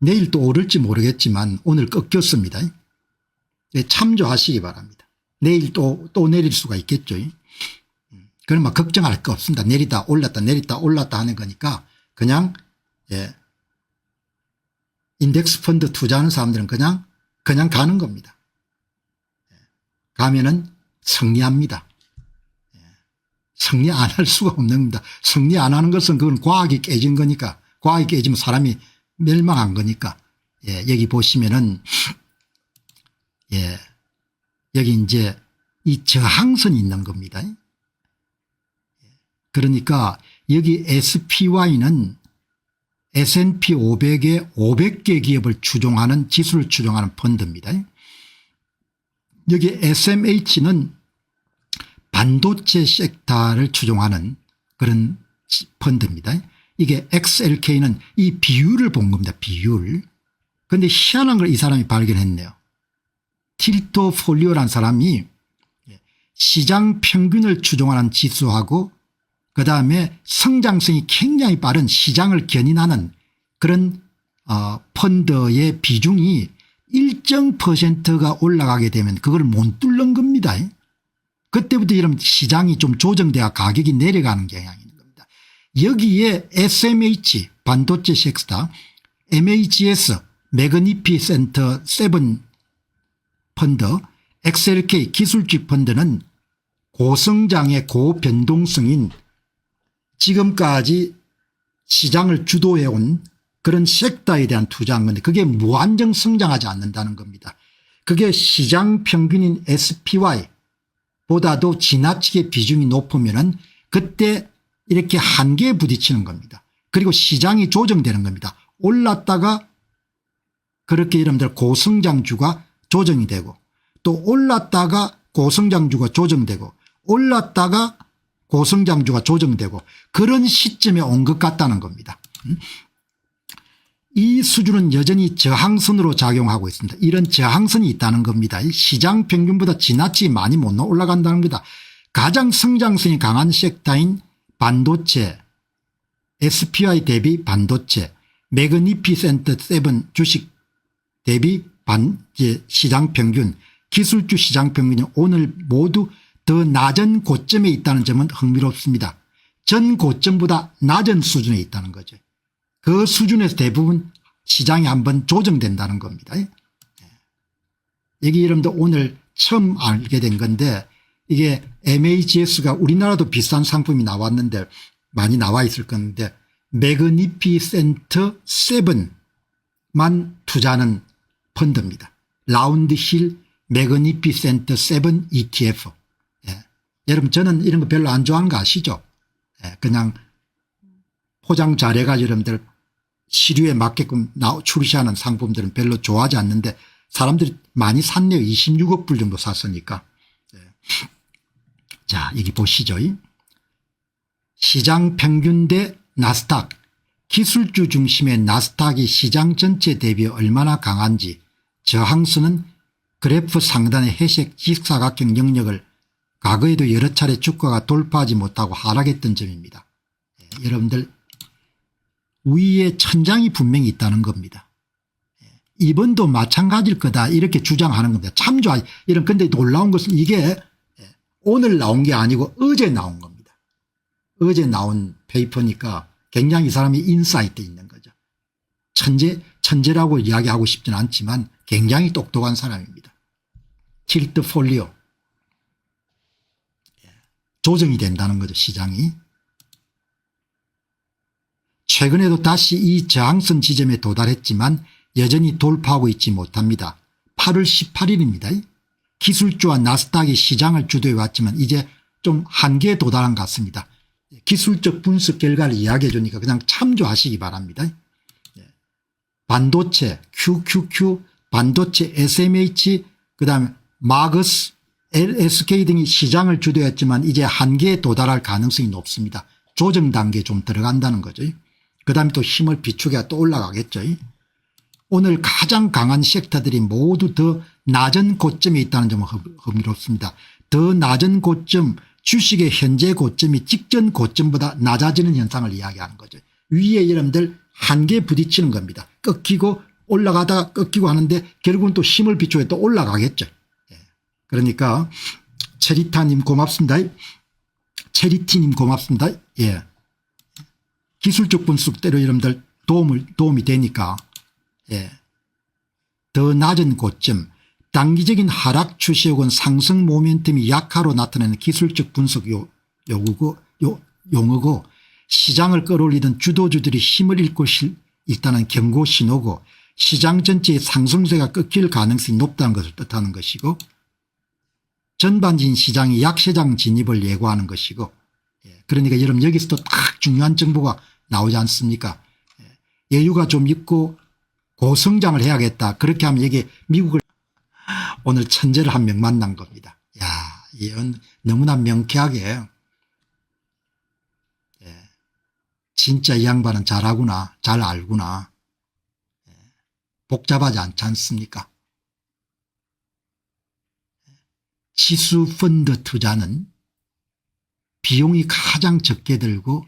내일 또 오를지 모르겠지만 오늘 꺾였습니다. 예, 참조하시기 바랍니다. 내일 또, 또 내릴 수가 있겠죠. 음, 그럼 막 걱정할 거 없습니다. 내리다 올랐다 내리다 올랐다 하는 거니까 그냥 예. 인덱스 펀드 투자하는 사람들은 그냥 그냥 가는 겁니다. 예. 가면은 승리합니다. 예. 승리 안 할 수가 없는 겁니다. 승리 안 하는 것은 그건 과학이 깨진 거니까 과학이 깨지면 사람이 멸망한 거니까 예. 여기 보시면은 예. 여기 이제 이 저항선이 있는 겁니다. 그러니까 여기 SPY는 S&P 500의 500개 기업을 추종하는 지수를 추종하는 펀드입니다. 여기 SMH는 반도체 섹터를 추종하는 그런 지- 펀드입니다. 이게 XLK는 이 비율을 본 겁니다. 비율. 그런데 희한한 걸 이 사람이 발견했네요. 틸토 폴리오라는 사람이 시장 평균을 추종하는 지수하고 그 다음에 성장성이 굉장히 빠른 시장을 견인하는 그런 어, 펀드의 비중이 일정 퍼센트가 올라가게 되면 그걸 못 뚫는 겁니다. 그때부터 이런 시장이 좀 조정돼야 가격이 내려가는 경향이. 여기에 SMH 반도체 섹스타 MHS 매그니피 센터 7 펀드 XLK 기술주 펀드는 고성장의 고변동성인 지금까지 시장을 주도해온 그런 섹터에 대한 투자한 건데 그게 무한정 성장하지 않는다는 겁니다. 그게 시장 평균인 SPY 보다도 지나치게 비중이 높으면 은 그때 이렇게 한계에 부딪히는 겁니다. 그리고 시장이 조정되는 겁니다. 올랐다가 그렇게 여러분들 고성장주가 조정이 되고 또 올랐다가 고성장주가 조정되고 올랐다가 고성장주가 조정되고 그런 시점에 온 것 같다는 겁니다. 음? 이 수준은 여전히 저항선으로 작용하고 있습니다. 이런 저항선이 있다는 겁니다. 이 시장 평균보다 지나치게 많이 못 올라간다는 겁니다. 가장 성장성이 강한 섹터인 반도체 SPY 대비 반도체 매그니피센트 7 주식 대비 반 시장 평균 기술주 시장 평균이 오늘 모두 더 낮은 고점에 있다는 점은 흥미롭습니다. 전 고점보다 낮은 수준에 있다는 거죠. 그 수준에서 대부분 시장이 한번 조정된다는 겁니다. 예. 여기 여러분들 오늘 처음 알게 된 건데 이게 MHS가 우리나라도 비싼 상품이 나왔는데 많이 나와 있을 건데 매그니피센트 7만 투자하는 펀드입니다. 라운드힐 매그니피센트 7 ETF. 예. 여러분 저는 이런 거 별로 안 좋아하는 거 아시죠? 예. 그냥 포장 잘해가지고 여러분들 시류에 맞게끔 나 출시하는 상품들은 별로 좋아하지 않는데 사람들이 많이 샀네요. 26억 불 정도 샀으니까. 예. 자 여기 보시죠. 시장 평균 대 나스닥 기술주 중심의 나스닥이 시장 전체 대비 얼마나 강한지 저항선은 그래프 상단의 회색 직사각형 영역을 과거에도 여러 차례 주가가 돌파하지 못하고 하락했던 점입니다. 예, 여러분들 위에 천장이 분명히 있다는 겁니다. 예, 이번도 마찬가지일 거다 이렇게 주장하는 겁니다. 참조 이런 근데 놀라운 것은 이게 예, 오늘 나온 게 아니고 어제 나온 겁니다. 어제 나온 페이퍼니까 굉장히 이 사람이 인사이트 있는 거죠. 천재 천재라고 이야기하고 싶지는 않지만 굉장히 똑똑한 사람입니다. 틸트 폴리오 예, 조정이 된다는 거죠 시장이. 최근에도 다시 이 저항선 지점에 도달했지만 여전히 돌파하고 있지 못합니다. 8월 18일입니다. 기술주와 나스닥이 시장을 주도해 왔지만 이제 좀 한계에 도달한 것 같습니다. 기술적 분석 결과를 이야기해 주니까 그냥 참조하시기 바랍니다. 예. 반도체 QQQ 반도체 SMH 그다음에 마그스 LSK 등이 시장을 주도했지만 이제 한계에 도달할 가능성이 높습니다. 조정 단계에 좀 들어간다는 거죠. 그 다음에 또 힘을 비추게 또 올라가겠죠. 오늘 가장 강한 섹터들이 모두 더 낮은 고점에 있다는 점은 흥- 흥미롭습니다. 더 낮은 고점 주식의 현재 고점이 직전 고점보다 낮아지는 현상을 이야기하는 거죠. 위에 여러분들 한계에 부딪히는 겁니다. 꺾이고 올라가다가 꺾이고 하는데 결국은 또 힘을 비추어 또 올라가겠죠. 예. 그러니까 체리타님 고맙습니다. 체리티님 고맙습니다. 예. 기술적 분석대로 여러분들 도움을, 도움이 되니까, 예. 더 낮은 고점, 단기적인 하락 추세 혹은 상승 모멘텀이 약화로 나타내는 기술적 분석 요, 요구고, 요, 용어고 시장을 끌어올리던 주도주들이 힘을 잃고 실, 있다는 경고 신호고 시장 전체의 상승세가 꺾일 가능성이 높다는 것을 뜻하는 것이고 전반적인 시장이 약세장 진입을 예고하는 것이고 예, 그러니까 여러분 여기서도 딱 중요한 정보가 나오지 않습니까? 예, 여유가 좀 있고 고성장을 해야겠다. 그렇게 하면 여기 미국을 오늘 천재를 한 명 만난 겁니다. 야, 이건 너무나 명쾌하게. 예, 진짜 이 양반은 잘하구나. 잘 알구나. 예, 복잡하지 않지 않습니까? 지수 펀드 투자는 비용이 가장 적게 들고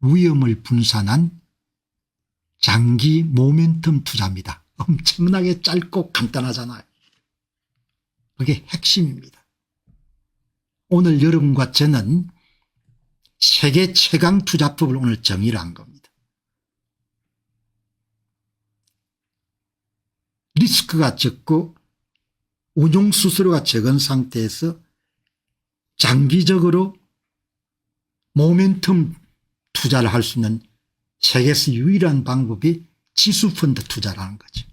위험을 분산한 장기 모멘텀 투자입니다. 엄청나게 짧고 간단하잖아요. 그게 핵심입니다. 오늘 여러분과 저는 세계 최강 투자법을 오늘 정의를 한 겁니다. 리스크가 적고 운용 수수료가 적은 상태에서 장기적으로 모멘텀 투자를 할 수 있는 세계에서 유일한 방법이 지수펀드 투자라는 거죠.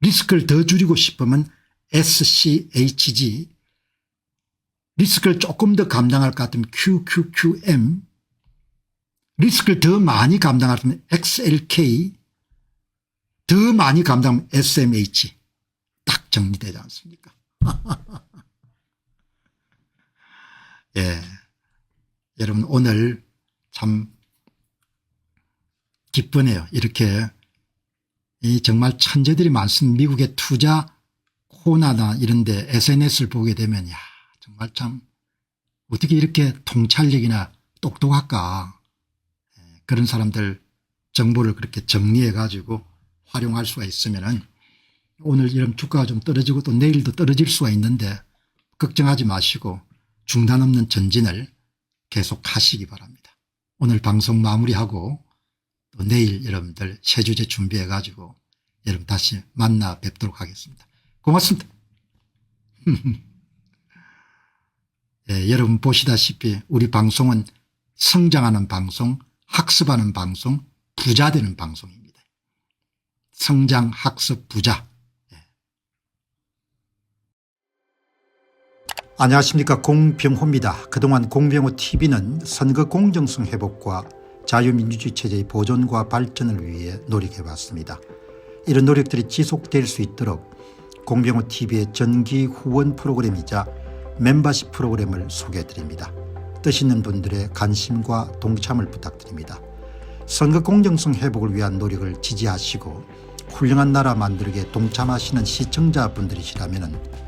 리스크를 더 줄이고 싶으면 SCHG 리스크를 조금 더 감당할 것 같으면 QQQM 리스크를 더 많이 감당하면 XLK 더 많이 감당하면 SMH 딱 정리되지 않습니까 예, 여러분 오늘 참 기쁘네요 이렇게 이 정말 천재들이 많습니다. 미국의 투자 코나나 이런데 SNS를 보게 되면 야 정말 참 어떻게 이렇게 통찰력이나 똑똑할까 예, 그런 사람들 정보를 그렇게 정리해 가지고 활용할 수가 있으면은 오늘 이런 주가가 좀 떨어지고 또 내일도 떨어질 수가 있는데 걱정하지 마시고 중단 없는 전진을 계속 하시기 바랍니다. 오늘 방송 마무리하고 또 내일 여러분들 새 주제 준비해 가지고 여러분 다시 만나 뵙도록 하겠습니다. 고맙습니다. 예, 여러분 보시다시피 우리 방송은 성장하는 방송, 학습하는 방송, 부자 되는 방송입니다. 성장, 학습, 부자. 안녕하십니까 공병호입니다. 그동안 공병호 TV는 선거 공정성 회복과 자유민주주의 체제의 보존과 발전을 위해 노력해왔습니다. 이런 노력들이 지속될 수 있도록 공병호 TV의 정기 후원 프로그램이자 멤버십 프로그램을 소개해드립니다. 뜻 있는 분들의 관심과 동참을 부탁드립니다. 선거 공정성 회복을 위한 노력을 지지하시고 훌륭한 나라 만들기에 동참하시는 시청자분들이시라면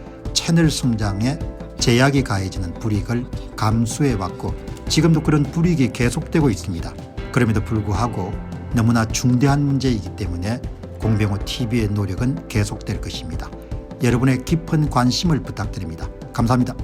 채널 성장에 제약이 가해지는 불이익을 감수해왔고 지금도 그런 불이익이 계속되고 있습니다. 그럼에도 불구하고 너무나 중대한 문제이기 때문에 공병호 TV의 노력은 계속될 것입니다. 여러분의 깊은 관심을 부탁드립니다. 감사합니다.